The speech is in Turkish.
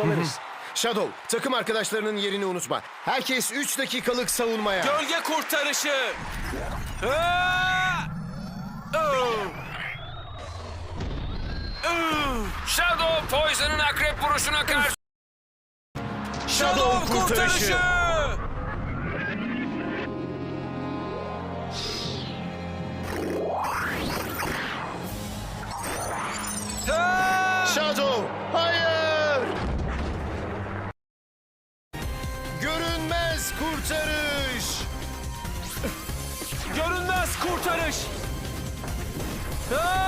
Alırız. Shadow, takım arkadaşlarının yerini unutma. Herkes 3 dakikalık savunmaya. Gölge kurtarışı. Shadow Poison'ın akrep vuruşuna karşı... Shadow kurtarışı. Shadow, hayır! Görünmez kurtarış! Görünmez kurtarış! Ha!